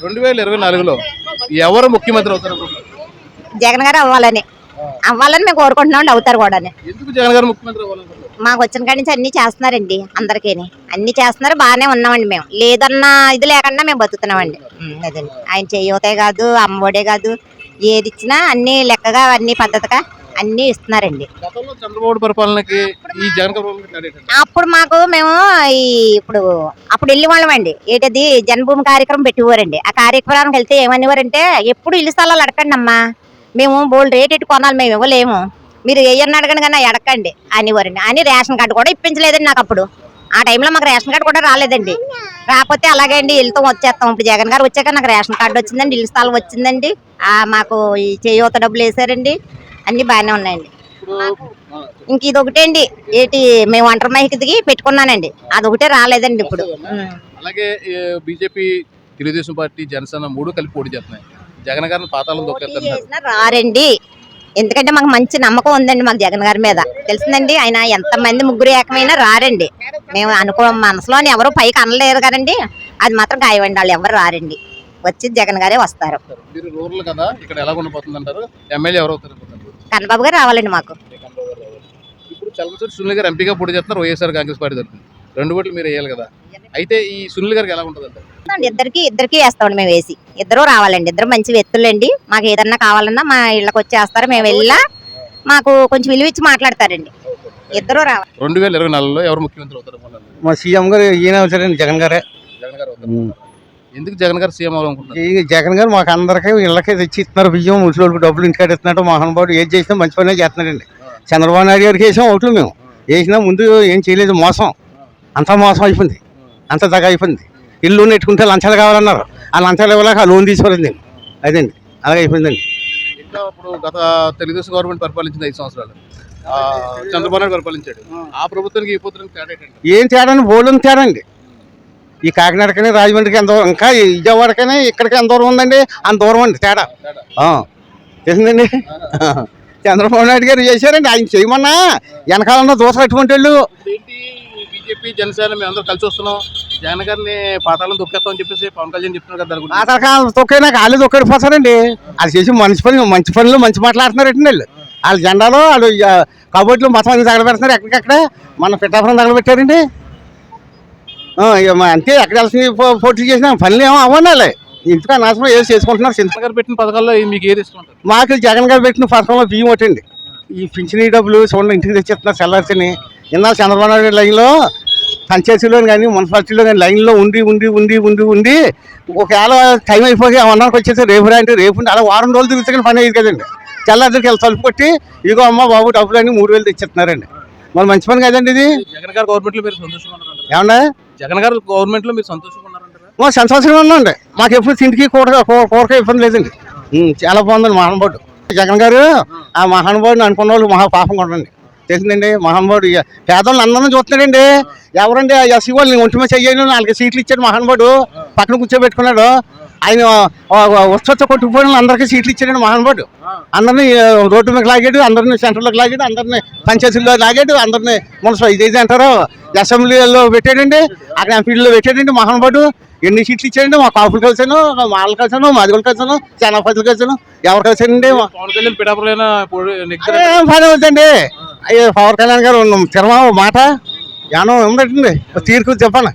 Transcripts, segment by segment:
రెండు వేల ఇరవై నాలుగులో ఎవరు ముఖ్యమంత్రి అవుతారు జగన్ గారు అవ్వాలని. అవ్వాలని మేము కోరుకుంటున్నాం అవుతారు కూడా ఎందుకు జగన్ గారు ముఖ్యమంత్రి అవ్వాలనుకుంటున్నారు? మాకు వచ్చిన కాడి నుంచి అన్ని చేస్తున్నారండి అందరికీ అన్ని చేస్తున్నారు బాగానే ఉన్నామండి మేము. లేదన్న ఇది లేకుండా మేము బతుకుతున్నామండి. అదండి ఆయన చెయ్యతే కాదు అమ్మఒడే కాదు ఏది ఇచ్చినా అన్ని లెక్కగా అన్ని పద్ధతిగా అన్ని ఇస్తున్నారండి. చంద్రబాబు పరిపాలనకి ఈ జగన్? అప్పుడు మాకు మేము ఈ ఇప్పుడు అప్పుడు వెళ్ళి వాళ్ళమండి ఏంటది జన్మభూమి కార్యక్రమం పెట్టేవారండి. ఆ కార్యక్రమానికి వెళ్తే ఏమనేవారంటే ఎప్పుడు ఇల్లు స్థలాలు అడగండి అమ్మా మేము బోల్డ్ రేట్ ఇటు కొనాలి మేము ఇవ్వలేము. మీరు ఏయన్నా అడగండి కానీ అడగండి అనేవారండి. అని రేషన్ కార్డు కూడా ఇప్పించలేదండి నాకు అప్పుడు. ఆ టైంలో మాకు రేషన్ కార్డు కూడా రాలేదండి. రాకపోతే అలాగే అండి వెళ్తాం వచ్చేస్తాం. ఇప్పుడు జగన్ గారు వచ్చాక నాకు రేషన్ కార్డు వచ్చిందండి ఇల్లు స్థలం వచ్చిందండి. మాకు ఈ చేయూత డబ్బులు వేసారండి. అన్ని బాగానే ఉన్నాయండి. ఇంక ఇది ఒకటే అండి ఏంటి మేము ఒంటరి మహిళకి దిగి పెట్టుకున్నానండి. అదొకటే రాలేదండి ఇప్పుడు. అలాగే బీజేపీ తెలుగుదేశం పార్టీ జనసేన మూడు కలిపి పోటీ చేస్తున్నాయి. జగన్ గారిని పాతాలను దొక్కేస్తున్నారు రారండి. ఎందుకంటే మాకు మంచి నమ్మకం ఉందండి మాకు జగన్ గారి మీద. తెలిసిందండి ఆయన ఎంతమంది ముగ్గురు ఏకమైనా రారండి. మేము అనుకో మనసులోని ఎవరు పైకి అనలేరు కదండి. అది మాత్రం గాయవండి వాళ్ళు ఎవరు రారండి. వచ్చి జగన్ గారే వస్తారు. మీరు రూరల్ కదా ఇక్కడ ఎలా ఉండిపోతుంది అంటారు ఎమ్మెల్యే ఎవరు అవుతారు? కన్నబాబు గారు రావాలండి మాకు. ఇప్పుడు చలమచూరి సునీల్ గారు ఎంపీగా పోటీ చేస్తున్నారు వైఎస్ఆర్ కాంగ్రెస్ పార్టీ తరఫున. రెండు ఓట్లు మీరు వేయాలి కదా. అయితే ఈ సునీల్ గారికి ఎలా ఉంటుంది ఇద్దరికి ఇద్దరికి వేస్తామండి మేము వేసి. ఇద్దరు రావాలండి ఇద్దరు మంచి వ్యక్తులండి. మాకు ఏదన్నా కావాలన్నా మా ఇళ్ళకి వచ్చేస్తారు మేము వెళ్ళా మాకు కొంచెం విలువ ఇచ్చి మాట్లాడతారండి. ఇద్దరు రావాలి. రెండు వేల ఇరవై నాలుగులో ఎవరు ముఖ్యమంత్రి అవుతారు? మా సీఎం గారు ఈయన అవుతారండి జగన్ గారే. జగన్ గారు అవుతారు. ఎందుకు జగన్ గారు సీఎం అవ్వాలనుకుంటున్నారు? ఈ జగన్ గారు మాకు అందరికీ ఇళ్ళకే తెచ్చి ఇస్తున్నారు బియ్యం ముసలికి డబ్బులు ఇంటికాడ ఇస్తున్నాడు మహానుభావుడు ఏది చేసినా మంచి పనే చేస్తున్నాడండి. చంద్రబాబు నాయుడు గారికి వేసాం ఓట్లు మేము. వేసినా ముందు ఏం చేయలేదు మోసం. అంతా మోసం అయిపోయింది. అంత దగ అయిపోయింది. ఇల్లు నెట్టుకుంటే లంచాలు కావాలన్నారు. ఆ లంచాలు ఇవ్వలేక ఆ లోన్ తీసుకోలేదు అదండి. అలాగే అయిపోయిందండి. ఇంకా ఇప్పుడు గత తెలుగుదేశం గవర్నమెంట్ పరిపాలించింది ఐదు సంవత్సరాలు? చంద్రబాబు నాయుడు పరిపాలించాడు. ఆ ప్రభుత్వానికి ఈ ప్రభుత్వానికి తేడా ఏంటండి? ఏం తేడా బోల్డ్ తేడా అండి. ఈ కాకినాడకని రాజమండ్రికి ఎంత దూరం? ఇంకా విజయవాడకని ఇక్కడికి ఎంత దూరం ఉందండి? అంత దూరం అండి తేడా. తెలిసిందండి? చంద్రబాబు నాయుడు గారు చేశారండి ఆయన చేయమన్నా. వెనకాలన్న దోశ కట్టుకుంటే వాళ్ళు. ఏంటి బీజేపీ జనసేన మేము అందరూ కలిసి వస్తున్నాం. జగన్ గారిని పాతాలను దొక్కేస్తాం అని చెప్పేసి పవన్ కళ్యాణ్ చెప్తున్నారు కదా గురించి. పాతకాలం తొక్కైనా? వాళ్ళు తొక్కడిపోతారండి అది చేసి మంచి పని మంచి పనులు మంచి మాట్లాడుతున్నారండి వాళ్ళు. వాళ్ళ జెండాలో వాళ్ళు కబోర్డ్లు మొత్తం తగలబెడుతున్నారు ఎక్కడికక్కడ. మన పిఠాపురం తగలబెట్టారండి. అంతే ఎక్కడ వెళ్ళి పోటీ చేసినా పనులు ఏమో అవ్వండి ఇంతగా నాశనం ఏదో చేసుకుంటున్నారు? చింత గారు పెట్టిన పథకాల్లో మీకు ఏది మాకు జగన్ గారు పెట్టిన పథకంలో బియ్యం ఒకటండి ఈ పింఛనీ డబ్బులు చూడండి ఇంటికి తెచ్చిస్తున్నారు చల్లార్చని ఇన్నా చంద్రబాబు నాయుడు లైన్లో పంచాయతీలో కానీ మున్సిపాలిటీలో కానీ లైన్లో ఉండి ఉండి ఉండి ఉండి ఉండి ఒకవేళ టైం అయిపోయి అన్నానికి వచ్చేసి రేపు రా అంటే రేపు అలా వారం రోజులు తిరుగుతున్న పని అయ్యేది కదండి. చల్లార్చకి వెళ్ళి తలుపు కొట్టి ఇగో అమ్మ బాబు డబ్బులు అన్ని మూడు వేలు తెచ్చిస్తున్నారండి. మరి మంచి పని కదండి ఇది. జగన్ గారు గవర్నమెంట్లో మీరు సంతోషంగా ఉన్నారంటారా. ఏమన్నా జగన్ గారు గవర్నమెంట్లో మీరు సంతోషంగా ఉన్నారంటారా? మా సంతోషంగా ఉందండి మాకు ఎప్పుడు తిండికి కూర కూరగా కూరక ఇబ్బంది లేదండి. చాలా బాగుందండి మహానుభావుడు. జగన్ గారు ఆ మహానుభావుడిని అనుకున్న వాళ్ళు మహా పాపం కొనండి తెలిసిందండి మహానుభావుడు ఇక పేదలను అందరం చూస్తున్నాడండి. ఎవరండి ఆ ఎస్సీ వాళ్ళని ఒంటి మీద చెయ్యను నాలుగు సీట్లు ఇచ్చాడు మహానుభావుడు. పక్కన కూర్చోబెట్టుకున్నాడు. ఆయన ఉత్సవ కొట్టుకుపోయిన అందరికీ సీట్లు ఇచ్చాడండి మహానుభావుడు. అందరినీ రోడ్డు మీద లాగాడు అందరినీ సెంటర్లోకి లాగాడు అందరినీ పంచాయతీల్లో లాగాడు అందరినీ మున్సిపల్ ఇదేది అంటారో అసెంబ్లీలో పెట్టాడండి అక్కడ ఎంపీలో పెట్టాడండి మహానుభావుడు. ఎన్ని సీట్లు ఇచ్చాడండి? మా కాపులు కలిసాను మా మాటలు కలిసాను మాదిగలు కలిసాను జనపతులు కలిసాను ఎవరు కలిసానండి పని అవుతుందండి అయ్యో పవన్ కళ్యాణ్ గారు తిరమా మాట? యానం ఏమిటండి తీరుకు చెప్పండి.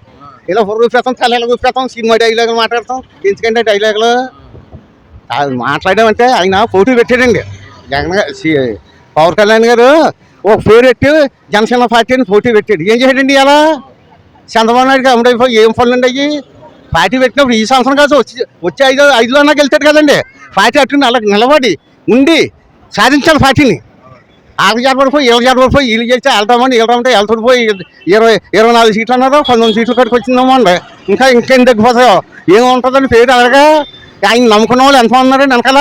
ఇలా రూపేస్తాం తల ఇలా రూపేస్తాం సినిమా డైలాగులు మాట్లాడతాం. ఎందుకంటే డైలాగులు అది మాట్లాడామంటే ఆయన పోటీ పెట్టాడండి. జగన్ సి- పవన్ కళ్యాణ్ గారు ఒక పేరు పెట్టి జనసేన పార్టీని పోటీ పెట్టాడు. ఏం చేయడండి ఇలా? చంద్రబాబు నాయుడు గారు ఏం పనులు అండి అయ్యి? పార్టీ పెట్టినప్పుడు ఈ సంవత్సరం కాదు వచ్చి వచ్చే ఐదు ఐదులో అన్నా గెలుతాడు కదండి. పార్టీ అట్టు అలా నిలబడి ఉండి సాధించాలి పార్టీని. ఆరు జడబడిపోయి ఏళ్ళు జడబడిపోయి వీళ్ళు చేస్తే వెళ్తామండి వెళ్తామంటే వెళ్తాడు పోయి ఇరవై ఇరవై నాలుగు సీట్లు అన్నారు. పంతొమ్మిది సీట్లు కట్టుకు వచ్చిందేమో ఇంకా ఇంకా ఇంకేం తగ్గిపోతాయో ఏముంటుందని పేరు అలాగా ఆయన నమ్ముకున్న వాళ్ళు ఎంతమంది ఉన్నారండి వెనకాల?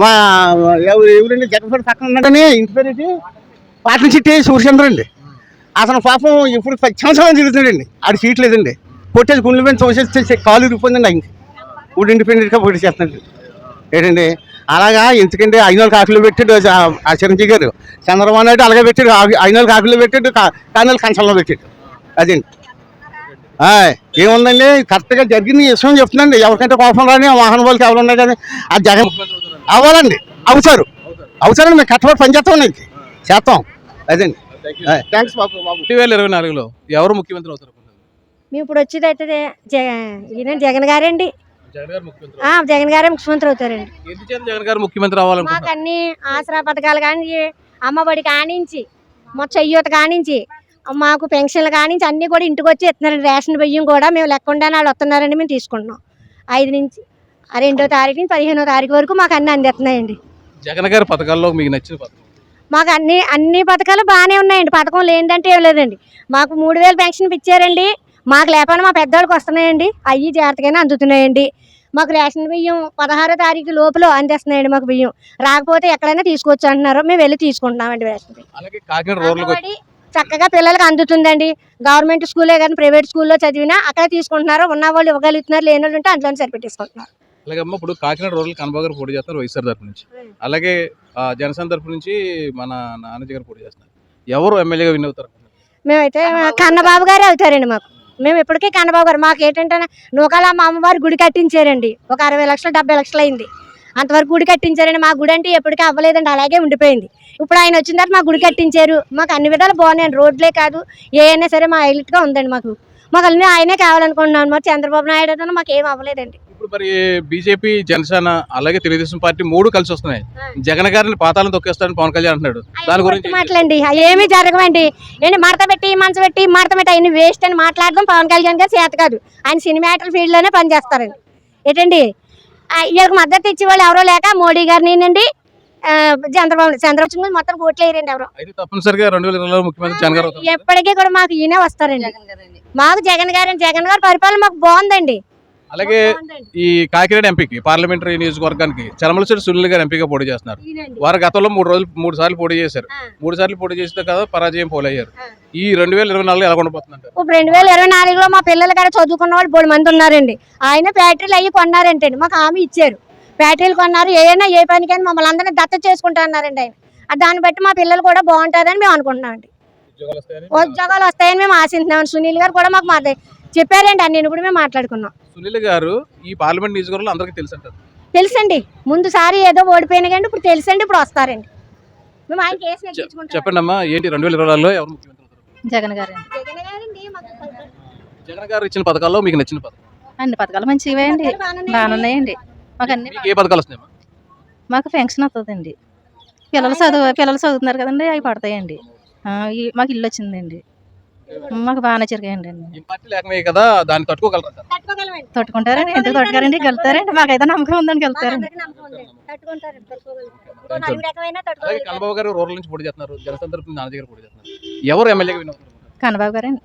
మా ఎవరు ఎవరండి? జగన్పేట పక్కన ఉన్నాడని ఇంటి పేరు పాటల చిట్టి సూర్యచంద్రండి అతను పాపం ఇప్పుడు పది సంవత్సరాలు తిరుగుతున్నాడండి. సీట్ లేదండి. కొట్టేసి గుండెల మీద తోసేస్తే కాలు ఇరిగిపోయిందండి ఆయనకి. ఇప్పుడు ఇండిపెండెంట్గా పోటీ చేస్తున్నాడు. ఏంటండి? అలాగా ఎందుకంటే ఐదు కాకులు పెట్టాడు చిరంజీవి గారు. చంద్రబాబు నాయుడు అలాగే పెట్టాడు ఐదు కాకులు పెట్టాడు కానాలు కంచంలో పెట్టాడు. ఆయ్, ఏముందండి? కరెక్ట్గా జరిగింది ఈ విషయం చెప్తుందండి ఎవరికంటే కోపం రాని వాహన వాళ్ళకి ఎవరు ఉన్నాయి కానీ ఆ జగన్. అవ్వాలండి. అవుతారు. అవుతారు. అవుతారండి మేము కష్టపడి పని చేస్తామండి చేస్తాం. అదండి. థ్యాంక్స్ బాబు రెండు వేల ఇరవై నాలుగులో ఎవరు ముఖ్యమంత్రి అవుతారు? మేము ఇప్పుడు వచ్చేది అయితే జగన్ గారండి. జగన్ గారు ముఖ్యమంత్రి అవుతారండి. జగన్ గారు ముఖ్యమంత్రి అవ్వాలనుకుంటున్నారు? మాకు అన్ని ఆసరా పథకాలు కానీ అమ్మఒడి కానించి మొత్తం చెయ్యూత కానించి మాకు పెన్షన్లు కానించి అన్ని కూడా ఇంటికి వచ్చి ఇస్తున్నారండి. రేషన్ బియ్యం కూడా మేము లెక్కుండా వాళ్ళు వస్తున్నారండి మేము తీసుకుంటున్నాం. ఐదు నుంచి రెండో తారీఖు నుంచి పదిహేనో తారీఖు వరకు మాకు అన్ని అందిస్తున్నాయండి. జగన్ గారి పథకాల్లో మీకు నచ్చిన పథకం? మాకు అన్ని అన్ని పథకాలు బాగానే ఉన్నాయండి. పథకం లేదంటే ఏం లేదండి. మాకు మూడు వేలు పెన్షన్ ఇచ్చారండి. మాకు లేకపోయినా మా పెద్దవాళ్ళకి వస్తున్నాయండి. అవి జాగ్రత్తగానే అందుతున్నాయండి. మాకు రేషన్ బియ్యం పదహారో తారీఖు లోపల అందిస్తున్నాయండి మాకు బియ్యం. రాకపోతే ఎక్కడైనా తీసుకోవచ్చు అంటున్నారు. మేము వెళ్ళి తీసుకుంటున్నామండి రేషన్ బియ్యం. చక్కగా పిల్లలకి అందుతుందండి. గవర్నమెంట్ స్కూలే కానీ ప్రైవేట్ స్కూల్లో చదివినా అక్కడే తీసుకుంటున్నారు. ఉన్న వాళ్ళు ఇవ్వగలుగుతున్నారు లేని వాళ్ళు ఉంటే అందులోనే సరిపెట్టేసుకుంటున్నారు. అలాగే అమ్మ ఇప్పుడు కాకినాడ రోడ్లు కనబాబు గారు పోటీ చేస్తారు వైఎస్ఆర్ తరపు నుంచి. అలాగే జనసేన తరపు నుంచి మన నాన్నజీ గారు పోటీ చేస్తున్నారు. ఎవరు ఎమ్మెల్యేగా విన్ అవుతారు? మేమైతే కన్నబాబు గారే అవుతారండి మాకు. మేము ఇప్పటికీ కన్నబాబు గారు మాకు ఏంటంటే నూకాల మా అమ్మవారు గుడి కట్టించారండి. ఒక అరవై లక్షలు డెబ్బై లక్షలు అయింది. అంతవరకు గుడి కట్టించారండి. మా గుడి అంటే ఎప్పటికీ అవ్వలేదండి అలాగే ఉండిపోయింది. ఇప్పుడు ఆయన వచ్చిన తర్వాత మా గుడి కట్టించారు. మాకు అన్ని విధాలు బాగున్నాయండి. రోడ్లే కాదు ఏ అయినా సరే మా హైలైట్గా ఉందండి మాకు. మాకు అన్నీ ఆయనే కావాలనుకుంటున్నాను. మరి చంద్రబాబు నాయుడు మాకు ఏం అవ్వలేదండి. ఇప్పుడు మరి బీజేపీ జనసేన అలాగే తెలుగుదేశం పార్టీ మూడు కలిసి వస్తున్నాయి. జగన్ గారిని పాతాలను తొక్కేస్తారని పవన్ కళ్యాణ్ అంటున్నాడు. దాని గురించి ఒట్టి మాటలండి అవి ఏమీ జరగవండి. ఏంటి మడత పెట్టి మంచం పెట్టి మడత పెట్టి అయిన వేస్ట్ అని మాట్లాడడం పవన్ కళ్యాణ్ గారు చేత కాదు. ఆయన సినిమాటల్ ఫీల్డ్లోనే పనిచేస్తారండి ఏంటండి వీళ్ళకి మద్దతు ఇచ్చే వాళ్ళు ఎవరో లేక మోడీ గారిని అండి చంద్రబాబు చంద్రబాబు మొత్తం ఓట్లు వేయరండి ఎవరు. తప్పనిసరిగా రెండు వేల ముఖ్యమంత్రి జగన్ గారు ఎప్పటికీ కూడా మాకు ఈయనే వస్తారండి. మాకు జగన్ గారు జగన్ గారి పరిపాలన మాకు బాగుందండి. అలాగే. ఈ కాకినాడ ఎంపీకి పార్లమెంటరీ నియోజకవర్గానికి చలమలసిరి సునీల్ గారు ఎంపీగా పోటీ చేస్తున్నారు. వారు గతంలో మూడు రోజులు మూడు సార్లు పోటీ చేశారు. మూడు సార్లు పోటీ చేస్తే కదా పరాజయం పోలయ్యారు. ఈ రెండు వేల ఇరవై నాలుగులో ఎలా ఉండబోతుందంటారు ఇప్పుడు రెండు వేల ఇరవై నాలుగులో మా పిల్లలు కూడా చదువుకున్న వాళ్ళు బోడు మంది ఉన్నారండి. ఆయన ఫ్యాక్టరీలు అయ్యి కొన్నారంటండి. మాకు హామీ ఇచ్చారు. ఫ్యాక్టరీలు కొన్నారు. ఏదైనా ఏ పనికైనా మమ్మల్ని అందరినీ దత్త చేసుకుంటా అన్నారండి ఆయన. దాన్ని బట్టి మా పిల్లలు కూడా బాగుంటుందని మేము అనుకుంటున్నామండి. ఉద్యోగాలు వస్తాయని? ఉద్యోగాలు వస్తాయని మేము ఆశిస్తున్నాం సునీల్ గారు కూడా మాకు మాట చెప్పారండి. అన్ని కూడా మేము మాట్లాడుకున్నాం. సునీల్ గారు ఈ పార్లమెంట్ నియోజకవర్గంలో అందరికీ తెలుసు అంటారు తెలుసండి. ముందు సారి ఏదో ఓడిపోయిన కానీ ఇప్పుడు తెలుసండి ఇప్పుడు వస్తారండి. మేము ఆయన కేసు నెగ్గించుకుంటాం. చెప్పండి అమ్మా ఏంటి రెండు వేల ఇరవై నాలుగులో ఎవరు ముఖ్యమంత్రి అవుతారు? జగన్ గారు జగన్ గారండి మాకు జగన్ గారు ఇచ్చిన పథకాల్లో మీకు నచ్చిన పథకం? అన్ని పథకాలు మంచివే అండి. బాగున్నాయండి మాకు అన్ని మీకు ఏ పథకాలు వస్తున్నాయమ్మా? మాకు పెన్షన్ వస్తుందండి. పిల్లలు చదువు పిల్లలు చదువుతున్నారు కదండి అవి పడతాయండి. ఆ, ఈ- మాకు ఇల్లు వచ్చిందండి. మాకు బాగానే లేకమే కదా దాన్ని తట్టుకోగలరా తట్టుకుంటారండి ఎందుకు తట్టుకారండి గెలుతారండి మాకైతే నమ్మకం ఉందని మాకు గెలుతారండి. కన్నబాబు గారు రూరల్ నుంచి పోటీ చేస్తున్నారు. జనసేన గారు పోటీ చేస్తున్నారు. ఎవరు ఎమ్మెల్యేగా విన్ కన్నబాబు గారండి.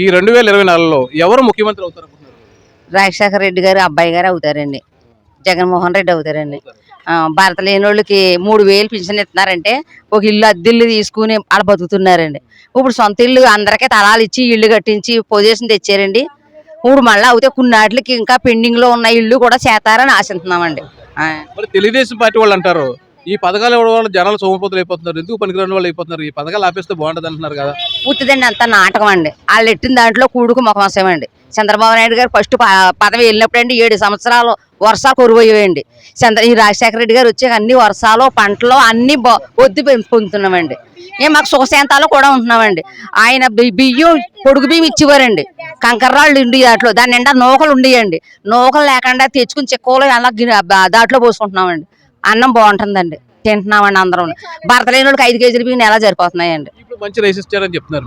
ఈ రెండు వేల ఇరవై నాలుగులో ఎవరు ముఖ్యమంత్రి అవుతారు రాజశేఖర రెడ్డి గారు అబ్బాయి గారు అవుతారండి. జగన్మోహన్ రెడ్డి అవుతారండి. భర్త లేని వాళ్ళకి మూడు వేలు పింఛన్ ఇస్తున్నారంటే ఒక ఇల్లు అద్దెల్లు తీసుకుని వాళ్ళు బతుకుతున్నారండి. ఇప్పుడు సొంత ఇల్లు అందరికీ తలాలు ఇచ్చి ఇల్లు కట్టించి పొజిషన్ తెచ్చారండి. ఇప్పుడు మళ్ళీ అవుతే కొన్నాటికి ఇంకా పెండింగ్లో ఉన్న ఇల్లు కూడా చేస్తారని ఆశిస్తున్నామండి. తెలుగుదేశం పార్టీ వాళ్ళు అంటారు ఈ పథకాలు ఇవ్వడం వల్ల జనాలు సోమపోతులు అయిపోతున్నారు? ఎందుకు పనికిరాని వాళ్ళు అయిపోతున్నారు? ఈ పథకాలు ఆపేస్తే బాగుంటుంది అంటున్నారు కదా. పూర్తిదండి అంత నాటకం అండి. వాళ్ళు ఎట్టిన దాంట్లో కూడుకు మొఖమసమండి చంద్రబాబు నాయుడు గారు ఫస్ట్ పదవి వెళ్ళినప్పుడు అండి ఏడు సంవత్సరాలు వర్షాలు కురువయ్యండి చంద్ర ఈ రాజశేఖర రెడ్డి గారు వచ్చే అన్ని వర్షాలు పంటలు అన్ని బ- ఒద్దు పొందుతున్నామండి. ఏ మాకు సుఖశాంతాలు కూడా ఉంటున్నామండి. ఆయన బియ్యం పొడుగు బియ్యం ఇచ్చేవారండి. కంకర్రాళ్ళు ఉండి దాంట్లో దాని నిండా నూకలు ఉండేయండి. నూకలు లేకుండా తెచ్చుకుని చెక్కలు అలా దాంట్లో పోసుకుంటున్నామండి. అన్నం బాగుంటుందండి. తింటున్నామండి అందరం. భర్త లేని వాళ్ళకి ఐదు కేజీలు బియ్యం ఎలా సరిపోతున్నాయండి? ఇప్పుడు మంచి రైస్ ఇచ్చారని చెప్తున్నారు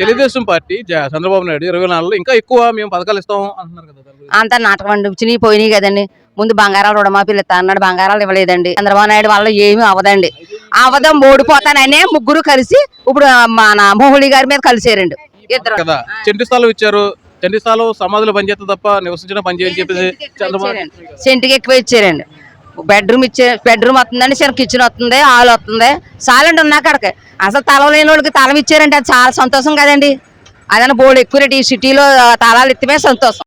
తెలుగుదేశం పార్టీ చంద్రబాబు నాయుడు ఇరవై నాలుగులో ఇంకా ఎక్కువ మేము పథకాలు ఇస్తాం అంటున్నారు కదా. అంత నాటకం అండి. పోయినాయి కదండి. ముందు బంగారాలు రుణమాఫీలు ఇస్తా అన్నాడు. బంగారాలు ఇవ్వలేదండి. చంద్రబాబు నాయుడు వల్ల ఏమీ అవ్వదండి. అవదం ఓడిపోతాననే ముగ్గురు కలిసి ఇప్పుడు మన మోహుళి గారి మీద కలిసారండి. ఇద్దరు. కదా. చెంటి స్థలం ఇచ్చారు. చెంటి స్థలం సమాధులు పనిచేస్తే తప్ప నివసించిన పని చేయని చెప్పేసి చంద్రబాబు సెంటుకి ఎక్కువ ఇచ్చారండి. బెడ్రూమ్ ఇచ్చే బెడ్రూమ్ వస్తుందండి చిన్న కిచెన్ వస్తుంది హాల్ వస్తుంది. చాలండి ఉన్నా అక్కడికి అసలు తలం లేని వాళ్ళకి తలం ఇచ్చారండి అది చాలా సంతోషం కదండి. అదన బోర్డు ఎక్కువ రేటు ఈ సిటీలో తలాలు ఎత్తిమే సంతోషం.